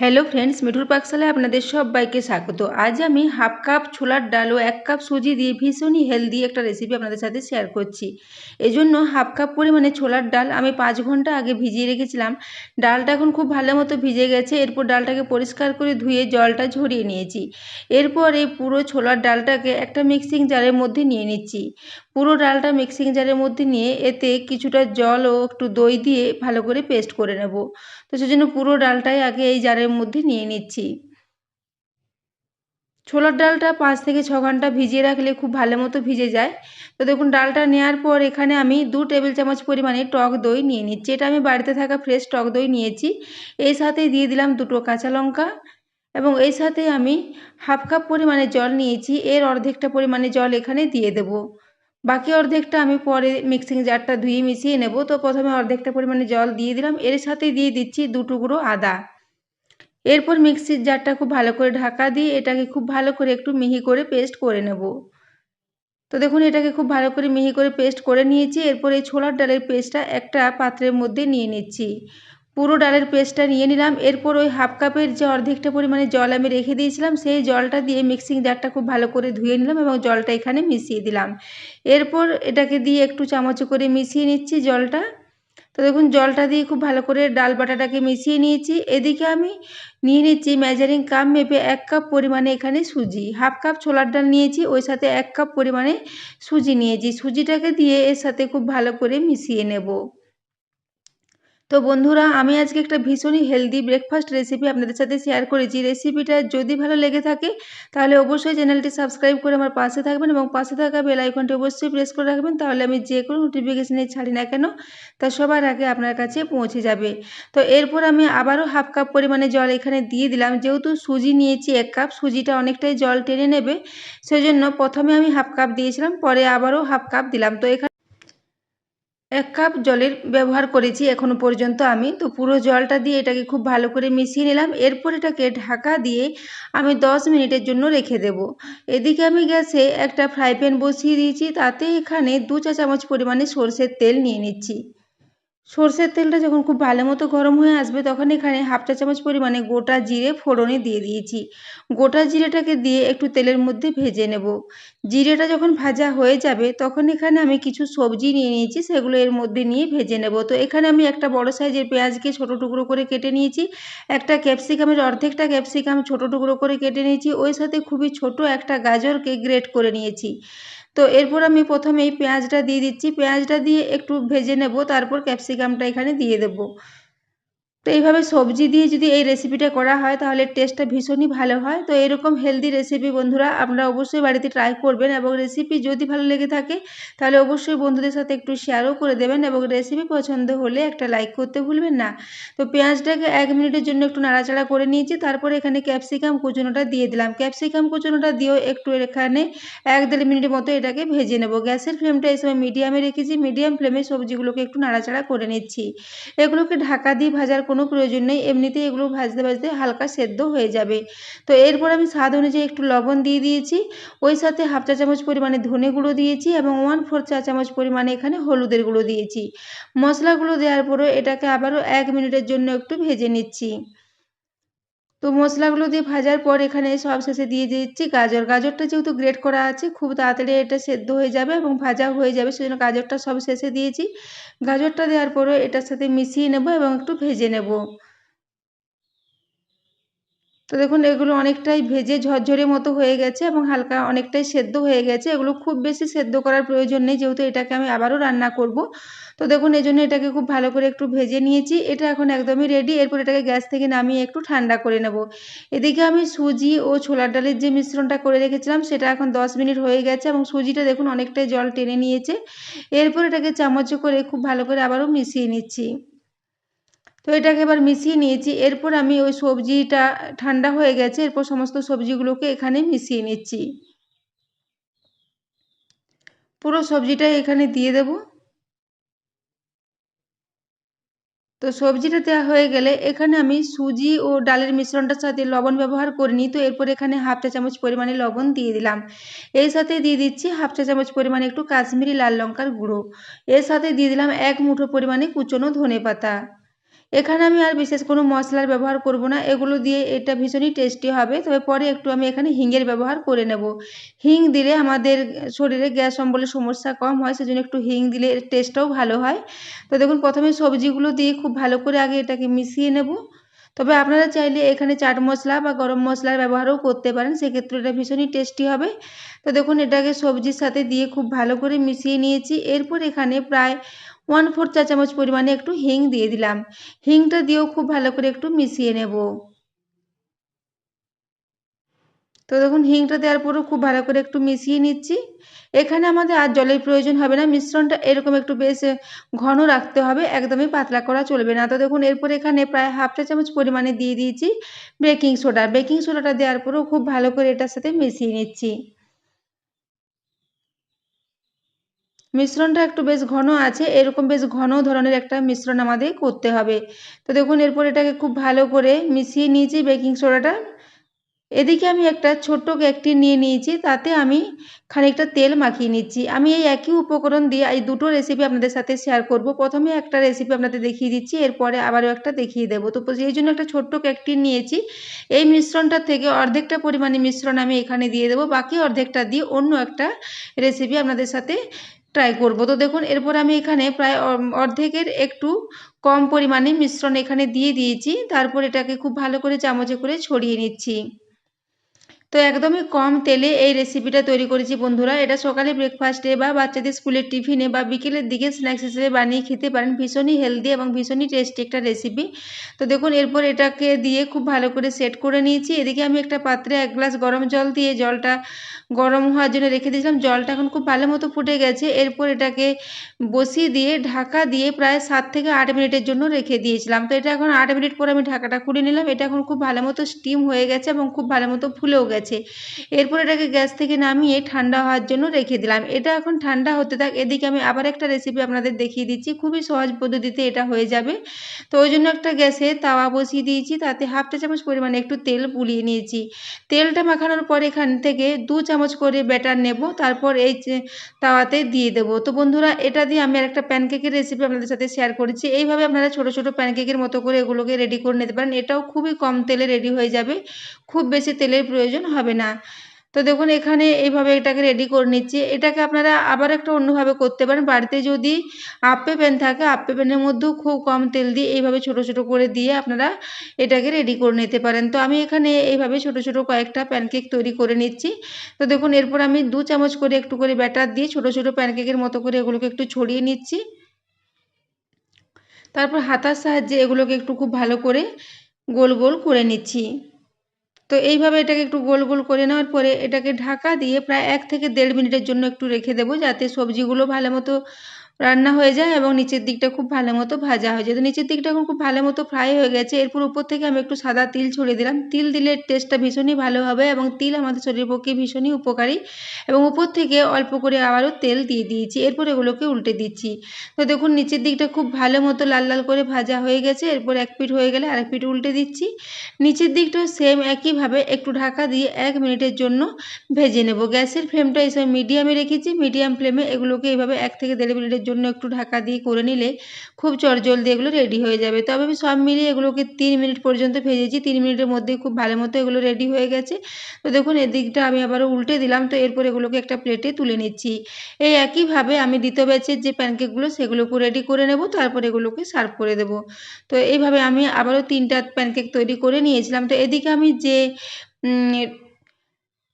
Hello friends, মিঠুর পাকশালায় আপনাদের সবাইকে স্বাগত। আজ আমি হাফ কাপ ছোলার ডাল ও এক কাপ সুজি দিয়ে ভীষণই হেলদি একটা রেসিপি আপনাদের সাথে শেয়ার করছি। এই জন্য হাফ কাপ পরিমাণে ছোলার ডাল আমি পাঁচ ঘণ্টা আগে ভিজিয়ে রেখেছিলাম। ডালটা এখন খুব ভালো মতো ভিজে গেছে, এরপর ডালটাকে পরিষ্কার করে ধুয়ে জলটা ঝরিয়ে নিয়েছি। এরপর এই পুরো ছোলার ডালটাকে একটা মিক্সিং জারের মধ্যে নিয়ে নিচ্ছি। পুরো ডালটা মিক্সিং জারের মধ্যে নিয়ে এতে কিছুটা জল ও একটু দই দিয়ে ভালো করে পেস্ট করে নেব। তো সেজন্য পুরো ডালটাই আগে এই জারের মধ্যে নিয়ে নিচ্ছি। ছোলার ডালটা পাঁচ থেকে ছ ঘণ্টা ভিজিয়ে রাখলে খুব ভালো মতো ভিজে যায়। তো দেখুন, ডালটা নেওয়ার পর এখানে আমি দু টেবিল চামচ পরিমাণে টক দই নিয়ে নিচ্ছি। এটা আমি বাড়িতে থাকা ফ্রেশ টক দই নিয়েছি। এই সাথে দিয়ে দিলাম দুটো কাঁচা লঙ্কা এবং এই সাথে আমি হাফ কাপ পরিমাণে জল নিয়েছি। এর অর্ধেকটা পরিমাণে জল এখানে দিয়ে দেব। বাকি অর্ধেকটা আমি পরে মিক্সিং জারটা ধুয়ে মিশিয়ে নেব। তো প্রথমে অর্ধেকটা পরিমাণে জল দিয়ে দিলাম। এর সাথে দিয়ে দিচ্ছি দু টুকরো আদা। এরপর মিক্সির জারটা খুব ভালো করে ঢাকা দিয়ে এটাকে খুব ভালো করে একটু মিহি করে পেস্ট করে নেব। তো দেখুন, এটাকে খুব ভালো করে মিহি করে পেস্ট করে নিয়েছি। এরপর এই ছোলার ডালের পেস্টটা একটা পাত্রের মধ্যে নিয়ে নিচ্ছি। পুরো ডালের পেস্টটা নিয়ে নিলাম। এরপর ওই হাফ কাপের যে অর্ধেকটা পরিমাণে জল আমি রেখে দিয়েছিলাম, সেই জলটা দিয়ে মিক্সিং জারটা খুব ভালো করে ধুয়ে নিলাম এবং জলটা এখানে মিশিয়ে দিলাম। এরপর এটাকে দিয়ে একটু চামচ করে মিশিয়ে নিচ্ছি জলটা। তো দেখুন, জলটা দিয়ে খুব ভালো করে ডাল বাটাটাকে মিশিয়ে নিয়েছি। এদিকে আমি নিয়ে নিচ্ছি মেজারিং কাপ মেপে এক কাপ পরিমাণে এখানে সুজি। হাফ কাপ ছোলার ডাল নিয়েছি, ওই সাথে এক কাপ পরিমাণে সুজি নিয়েছি। সুজিটাকে দিয়ে এর সাথে খুব ভালো করে মিশিয়ে নেব। তো বন্ধুরা, আমি আজকে একটা ভীষণই হেলদি ব্রেকফাস্ট রেসিপি আপনাদের সাথে শেয়ার করেছি। রেসিপিটা যদি ভালো লেগে থাকে, তাহলে অবশ্যই চ্যানেলটি সাবস্ক্রাইব করে আমার পাশে থাকবেন এবং পাশে থাকা বেল আইকনটি অবশ্যই প্রেস করে রাখবেন, তাহলে আমি যে কোনো নোটিফিকেশানে ছাড়ি না কেন, তা সবার আগে আপনার কাছে পৌঁছে যাবে। তো এরপর আমি আবারও হাফ কাপ পরিমাণে জল এখানে দিয়ে দিলাম। যেহেতু সুজি নিয়েছি এক কাপ সুজিটা অনেকটাই জল টেনে নেবে, সেজন্য প্রথমে আমি হাফ কাপ দিয়েছিলাম, পরে আবারও হাফ কাপ দিলাম। তো এখানে এক কাপ জলের ব্যবহার করেছি এখনও পর্যন্ত আমি। তো পুরো জলটা দিয়ে এটাকে খুব ভালো করে মিশিয়ে নিলাম। এরপর এটাকে ঢাকা দিয়ে আমি দশ মিনিটের জন্য রেখে দেব। এদিকে আমি গ্যাসে একটা ফ্রাই প্যান বসিয়ে দিয়েছি। তাতে এখানে দু চা চামচ পরিমাণে সর্ষের তেল নিয়ে নিচ্ছি। সর্ষের তেলটা যখন খুব ভালো মতো গরম হয়ে আসবে, তখন এখানে হাফ চা চামচ পরিমাণে গোটা জিরে ফোড়নে দিয়ে দিয়েছি। গোটা জিরেটাকে দিয়ে একটু তেলের মধ্যে ভেজে নেব। জিরেটা যখন ভাজা হয়ে যাবে, তখন এখানে আমি কিছু সবজি নিয়ে নিয়েছি, সেগুলো এর মধ্যে নিয়ে ভেজে নেব। তো এখানে আমি একটা বড় সাইজের পেঁয়াজকে ছোটো টুকরো করে কেটে নিয়েছি, একটা ক্যাপসিকামের অর্ধেকটা ক্যাপসিকাম ছোটো টুকরো করে কেটে নিয়েছি, ওই সাথে খুবই ছোট একটা গাজরকে গ্রেট করে নিয়েছি। তো এরপর আমি প্রথমে এই পেঁয়াজটা দিয়ে দিচ্ছি। পেঁয়াজটা দিয়ে একটু ভেজে নেব, তারপর ক্যাপসিকামটা এখানে দিয়ে দেবো। তো এইভাবে সবজি দিয়ে যদি এই রেসিপিটা করা হয়, তাহলে টেস্টটা ভীষণই ভালো হয়। তো এরকম হেলদি রেসিপি বন্ধুরা আপনারা অবশ্যই বাড়িতে ট্রাই করবেন এবং রেসিপি যদি ভালো লেগে থাকে, তাহলে অবশ্যই বন্ধুদের সাথে একটু শেয়ারও করে দেবেন এবং রেসিপি পছন্দ হলে একটা লাইক করতে ভুলবেন না। তো পেঁয়াজটাকে এক মিনিটের জন্য একটু নাড়াচাড়া করে নিয়েছি, তারপরে এখানে ক্যাপসিকাম কুচনোটা দিয়ে দিলাম। ক্যাপসিকাম কুচনোটা দিয়েও একটু এখানে এক দেড় মিনিটের মতো এটাকে ভেজে নেব। গ্যাসের ফ্লেমটা এই সময় মিডিয়ামে রেখেছি। মিডিয়াম ফ্লেমে সবজিগুলোকে একটু নাড়াচাড়া করে নিচ্ছি। এগুলোকে ঢাকা দিয়ে ভাজার কোনো প্রয়োজন নেই, এমনিতেই এগুলো ভাজতে ভাজতে হালকা সেদ্ধ হয়ে যাবে। তো এরপর আমি স্বাদ অনুযায়ী একটু লবণ দিয়ে দিয়েছি, ওই সাথে হাফ চা চামচ পরিমাণে ধনে গুঁড়ো দিয়েছি এবং ওয়ান ফোর চা চামচ পরিমাণে এখানে হলুদের গুঁড়ো দিয়েছি। মশলাগুলো দেওয়ার পরও এটাকে আবারও এক মিনিটের জন্য একটু ভেজে নিচ্ছি। তো মশলাগুলো দিয়ে ভাজার পর এখানে সব শেষে দিয়ে দিচ্ছি গাজর। গাজরটা যেহেতু গ্রেট করা আছে, খুব তাড়াতাড়ি এটা সেদ্ধ হয়ে যাবে এবং ভাজা হয়ে যাবে, সেজন্য গাজরটা সব শেষে দিয়েছি। গাজরটা দেওয়ার পরে এটার সাথে মিশিয়ে নেব এবং একটু ভেজে নেব। তো দেখুন, এগুলো অনেকটাই ভেজে ঝরঝরে মতো হয়ে গেছে এবং হালকা অনেকটাই সেদ্ধ হয়ে গেছে। এগুলো খুব বেশি সেদ্ধ করার প্রয়োজন নেই, যেহেতু এটাকে আমি আবারও রান্না করব। তো দেখুন এই জন্য এটাকে খুব ভালো করে একটু ভেজে নিয়েছি। এটা এখন একদমই রেডি এরপর এটাকে গ্যাস থেকে নামিয়ে একটু ঠান্ডা করে নেব। এদিকে আমি সুজি ও ছোলার ডালের যে মিশ্রণটা করে রেখেছিলাম, সেটা এখন দশ মিনিট হয়ে গেছে এবং সুজিটা দেখুন, অনেকটাই জল টেনে নিয়েছে। এরপর এটাকে চামচ করে খুব ভালো করে আবারও মিশিয়ে নিচ্ছি। তো এটাকে এবার মিশিয়ে নিয়েছি। এরপর আমি ওই সবজিটা ঠান্ডা হয়ে গেছে, এরপর সমস্ত সবজিগুলোকে এখানে মিশিয়ে নিচ্ছি। পুরো সবজিটা এখানে দিয়ে দেব। তো সবজিটা দেওয়া হয়ে গেলে এখানে আমি সুজি ও ডালের মিশ্রণটার সাথে লবণ ব্যবহার করিনি, তো এরপর এখানে হাফ চা চামচ পরিমাণে লবণ দিয়ে দিলাম। এর সাথে দিয়ে দিচ্ছি হাফ চা চামচ পরিমাণে একটু কাশ্মীরি লাল লঙ্কার গুঁড়ো। এর সাথে দিয়ে দিলাম এক মুঠো পরিমাণে কুচনো ধনে পাতা এখানে আমি আর বিশেষ কোনো মশলার ব্যবহার করব না। এগুলো দিয়ে এটা ভীষণই টেস্টি হবে। তবে পরে একটু আমি এখানে হিঙের ব্যবহার করে নেব। হিং দিলে আমাদের শরীরে গ্যাস অম্বলের সমস্যা কম হয়, সেজন্য একটু হিং দিলে টেস্টটাও ভালো হয়। তো দেখুন, প্রথমে সবজিগুলো দিয়ে খুব ভালো করে আগে এটাকে মিশিয়ে নেব। তবে আপনারা চাইলে এখানে চাট মশলা বা গরম মশলার ব্যবহারও করতে পারেন। সেক্ষেত্রে এটা ভীষণই টেস্টি হবে। তো দেখুন, এটাকে সবজির সাথে দিয়ে খুব ভালো করে মিশিয়ে নিয়েছি। এরপর এখানে প্রায় ওয়ান ফোর চা চামচ পরিমাণে একটু হিং দিয়ে দিলাম। হিংটা দিয়েও খুব ভালো করে একটু মিশিয়ে নেব। তো দেখুন, হিংটা দেওয়ার পরেও খুব ভালো করে একটু মিশিয়ে নিচ্ছি। এখানে আমাদের আর জলের প্রয়োজন হবে না, মিশ্রণটা এরকম একটু বেশ ঘন রাখতে হবে, একদমই পাতলা করা চলবে না। তো দেখুন, এরপর এখানে প্রায় হাফ চা চামচ পরিমাণে দিয়ে দিয়েছি বেকিং সোডা। বেকিং সোডাটা দেওয়ার পরেও খুব ভালো করে এটার সাথে মিশিয়ে নিচ্ছি। মিশ্রণটা একটু বেশ ঘন আছে, এরকম বেশ ঘন ধরনের একটা মিশ্রণ আমাদের করতে হবে। তো দেখুন, এরপর এটাকে খুব ভালো করে মিশিয়ে নিয়েছি বেকিং সোডাটা। এদিকে আমি একটা ছোট্ট কেকটি নিয়ে নিয়েছি, তাতে আমি খানিকটা তেল মাখিয়ে নিচ্ছি। আমি এই একই উপকরণ দিয়ে এই দুটো রেসিপি আপনাদের সাথে শেয়ার করব। প্রথমে একটা রেসিপি আপনাদের দেখিয়ে দিচ্ছি, এরপরে আবারও একটা দেখিয়ে দেবো। তো সেই জন্য একটা ছোট্ট কেকটি নিয়েছি। এই মিশ্রণটা থেকে অর্ধেকটা পরিমাণে মিশ্রণ আমি এখানে দিয়ে দেবো। বাকি অর্ধেকটা দিয়ে অন্য একটা রেসিপি আপনাদের সাথে ট্রাই করব। তো দেখুন, এরপর আমি এখানে প্রায় অর্ধেকের একটু কম পরিমাণে মিশ্রণ এখানে দিয়ে দিয়েছি। তারপর এটাকে খুব ভালো করে চামচে করে ছড়িয়ে নিচ্ছি। তো একদমই কম তেলে এই রেসিপিটা তৈরি করেছি বন্ধুরা। এটা সকালে ব্রেকফাস্টে বা বাচ্চাদের স্কুলের টিফিনে বা বিকেলের দিকে স্ন্যাক্স হিসেবে বানিয়ে খেতে পারেন। ভীষণই হেলদি এবং ভীষণই টেস্টি একটা রেসিপি তো দেখুন, এরপর এটাকে দিয়ে খুব ভালো করে সেট করে নিয়েছি। এদিকে আমি একটা পাত্রে এক গ্লাস গরম জল দিয়ে জলটা গরম হওয়ার জন্য রেখে দিয়েছিলাম। জলটা এখন খুব ভালো মতো ফুটে গেছে। এরপর এটাকে বসিয়ে দিয়ে, ঢাকা দিয়ে প্রায় সাত থেকে আট মিনিটের জন্য রেখে দিয়েছিলাম। তো এটা এখন আট মিনিট পর আমি ঢাকাটা খুলে নিলাম। এটা এখন খুব ভালো মতো স্টিম হয়ে গেছে এবং খুব ভালো মতো ফুলেও গেছে। এরপর এটাকে গ্যাস থেকে নামিয়ে ঠান্ডা হওয়ার জন্য রেখে দিলাম। এটা এখন ঠান্ডা হতে থাক, এদিকে আমি আবার একটা রেসিপি আপনাদের দেখিয়ে দিচ্ছি। খুবই সহজ পদ্ধতিতে এটা হয়ে যাবে। তো ওই জন্য একটা গ্যাসে তাওয়া বসিয়ে দিয়েছি, তাতে হাফ চা চামচ পরিমাণে একটু তেল পুলিয়ে নিয়েছি। তেলটা মাখানোর পর এখান থেকে দু চামচ করে ব্যাটার নেব, তারপর এই তাওয়াতে দিয়ে দেবো। তো বন্ধুরা, এটা দিয়ে আমি একটা প্যানকেকের রেসিপি আপনাদের সাথে শেয়ার করেছি। এইভাবে আপনারা ছোটো ছোটো প্যানকেকের মতো করে এগুলোকে রেডি করে নিতে পারেন। এটাও খুবই কম তেলে রেডি হয়ে যাবে। খুব বেশি তেলের প্রয়োজন হবে না। তো দেখুন, এখানে এইভাবে এটাকে রেডি করে নিচ্ছি। এটাকে আপনারা আবার একটা অন্যভাবে করতে পারেন। বাড়িতে যদি আপে প্যান থাকে, আপে প্যানের মধ্যেও খুব কম তেল দিয়ে এইভাবে ছোট ছোট করে দিয়ে আপনারা এটাকে রেডি করে নিতে পারেন। তো আমি এখানে এইভাবে ছোট ছোট কয়েকটা প্যানকেক তৈরি করে নিচ্ছি। তো দেখুন, এরপর আমি দু চামচ করে একটু করে ব্যাটার দিয়ে ছোট ছোট প্যানকেকের মতো করে এগুলোকে একটু ছড়িয়ে নিচ্ছি। তারপর হাতার সাহায্যে এগুলোকে একটু খুব ভালো করে গোল গোল করে নিচ্ছি। তো এইভাবে এটাকে একটু গোল গোল করে নেওয়ার পরে এটাকে ঢাকা দিয়ে প্রায় এক থেকে দেড় মিনিটের জন্য একটু রেখে দেবো যাতে সবজিগুলো ভালো মতো রান্না হয়ে যায় এবং নিচের দিকটা খুব ভালো মতো ভাজা হয়ে যায়। তো নিচের দিকটা এখন খুব ভালো মতো ফ্রাই হয়ে গেছে। এরপর উপর থেকে আমি একটু সাদা তিল ছড়িয়ে দিলাম। তিল দিলে টেস্টটা ভীষণই ভালো হবে এবং তিল আমাদের শরীরের পক্ষে ভীষণই উপকারী এবং উপর থেকে অল্প করে আবারও তেল দিয়ে দিয়েছি। এরপর এগুলোকে উল্টে দিচ্ছি। তো দেখুন, নিচের দিকটা খুব ভালো মতো লাল লাল করে ভাজা হয়ে গেছে। এরপর এক পিঠ হয়ে গেলে আরেক পিঠ উল্টে দিচ্ছি। নিচের দিকটাও সেম একইভাবে একটু ঢাকা দিয়ে এক মিনিটের জন্য ভেজে নেব। গ্যাসের ফ্লেমটা এই সময় মিডিয়ামে রেখেছি। মিডিয়াম ফ্লেমে এগুলোকে এইভাবে এক থেকে দেড় মিনিটের জন্য একটু ঢাকা দিয়ে করে নিলে খুব চটজলদি এগুলো রেডি হয়ে যাবে। তবে আমি সব মিলিয়ে এগুলোকে তিন মিনিট পর্যন্ত ভেজেছি। তিন মিনিটের মধ্যে খুব ভালো মতো এগুলো রেডি হয়ে গেছে। তো দেখুন, এদিকটা আমি আবারও উল্টে দিলাম। তো এরপর এগুলোকে একটা প্লেটে তুলে নিচ্ছি। এই একইভাবে আমি দ্বিতীয় ব্যাচের যে প্যানকেকগুলো সেগুলোকে রেডি করে নেব। তারপর এগুলোকে সার্ভ করে দেব। তো এইভাবে আমি আবারও তিনটা প্যানকেক তৈরি করে নিয়েছিলাম। তো এদিকে আমি যে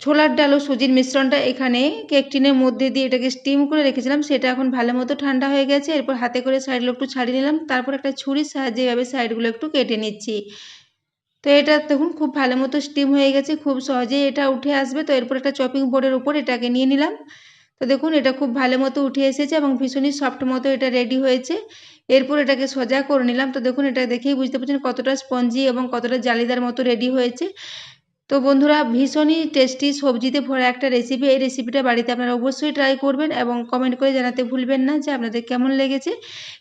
ছোলার ডাল ও সুজির মিশ্রণটা এখানে কেক টিনের মধ্যে দিয়ে এটাকে স্টিম করে রেখেছিলাম। সেটা এখন ভালো মতো ঠান্ডা হয়ে গেছে। এরপর হাতে করে সাইডগুলো একটু ছাড়িয়ে নিলাম। তারপর একটা ছুরির সাহায্যে এভাবে সাইডগুলো একটু কেটে নিচ্ছি। তো এটা দেখুন, খুব ভালো মতো স্টিম হয়ে গেছে। খুব সহজেই এটা উঠে আসবে। তো এরপর একটা চপিং বোর্ডের উপর এটাকে নিয়ে নিলাম। তো দেখুন, এটা খুব ভালো মতো উঠে এসেছে এবং ভীষণই সফট মতো এটা রেডি হয়েছে। এরপর এটাকে সোজা করে নিলাম। তো দেখুন, এটা দেখেই বুঝতে পারছেন কতটা স্পঞ্জি এবং কতটা জালিদার মতো রেডি হয়েছে। তো বন্ধুরা, ভীষণই টেস্টি সবজিতে ভরা একটা রেসিপি এই রেসিপিটা বাড়িতে আপনারা অবশ্যই ট্রাই করবেন এবং কমেন্ট করে জানাতে ভুলবেন না যে আপনাদের কেমন লেগেছে।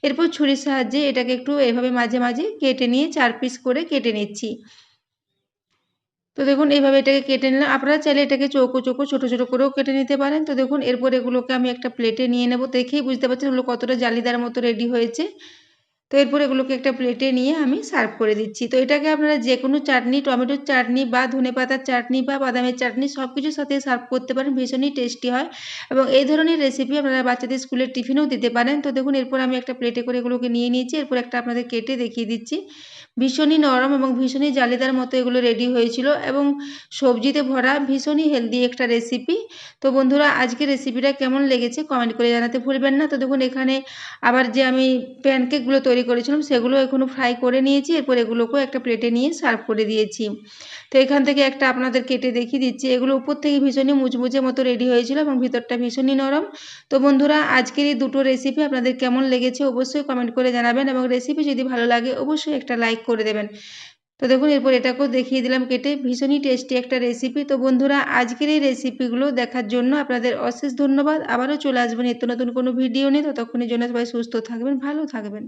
এরপর ছুরির সাহায্যে এটাকে একটু এভাবে মাঝে মাঝে কেটে নিয়ে চার পিস করে কেটে নিচ্ছি। তো দেখুন, এইভাবে এটাকে কেটে নিলাম। আপনারা চাইলে এটাকে চৌকো চৌকো, ছোটো ছোটো করেও কেটে নিতে পারেন। তো দেখুন, এরপর এগুলোকে আমি একটা প্লেটে নিয়ে নেব। দেখেই বুঝতে পারছেন, এগুলো কতটা জালিদার মতো রেডি হয়েছে। তো এরপর এগুলোকে একটা প্লেটে নিয়ে আমি সার্ভ করে দিচ্ছি। তো এটাকে আপনারা যে কোনো চাটনি টমেটোর চাটনি বা ধনে পাতার চাটনি বা বাদামের চাটনি সব কিছুর সাথে সার্ভ করতে পারেন, ভীষণই টেস্টি হয়। এবং এই ধরনের রেসিপি আপনারা বাচ্চাদের স্কুলের টিফিনেও দিতে পারেন। তো দেখুন, এরপর আমি একটা প্লেটে করে এগুলোকে নিয়ে নিয়েছি। এরপর একটা আপনাদের কেটে দেখিয়ে দিচ্ছি। ভীষণই নরম এবং ভীষণই জালিদার মতো এগুলো রেডি হয়েছিল এবং সবজিতে ভরা ভীষণই হেলদি একটা রেসিপি তো বন্ধুরা আজকে রেসিপিটা কেমন লেগেছে কমেন্ট করে জানাতে ভুলবেন না। তো দেখুন, এখানে আবার যে আমি প্যানকেকগুলো তৈরি করেছিলাম, সেগুলো এখনও ফ্রাই করে নিয়েছি। এরপর এগুলোকেও একটা প্লেটে নিয়ে সার্ভ করে দিয়েছি। তো এখান থেকে একটা আপনাদের কেটে দেখিয়ে দিচ্ছি। এগুলো উপর থেকে ভীষণই মুচমুচে মতো রেডি হয়েছিল এবং ভিতরটা ভীষণই নরম। তো বন্ধুরা, আজকের এই দুটো রেসিপি আপনাদের কেমন লেগেছে অবশ্যই কমেন্ট করে জানাবেন এবং রেসিপি যদি ভালো লাগে অবশ্যই একটা লাইক করে দেবেন। তো দেখুন, এরপর এটাকেও দেখিয়ে দিলাম কেটে। ভীষণই টেস্টি একটা রেসিপি তো বন্ধুরা, আজকের এই রেসিপিগুলো দেখার জন্য আপনাদের অশেষ ধন্যবাদ। আবারও চলে আসবেন নিত্য নতুন কোনো ভিডিও নিয়ে। ততক্ষণের জন্য সবাই সুস্থ থাকবেন, ভালো থাকবেন।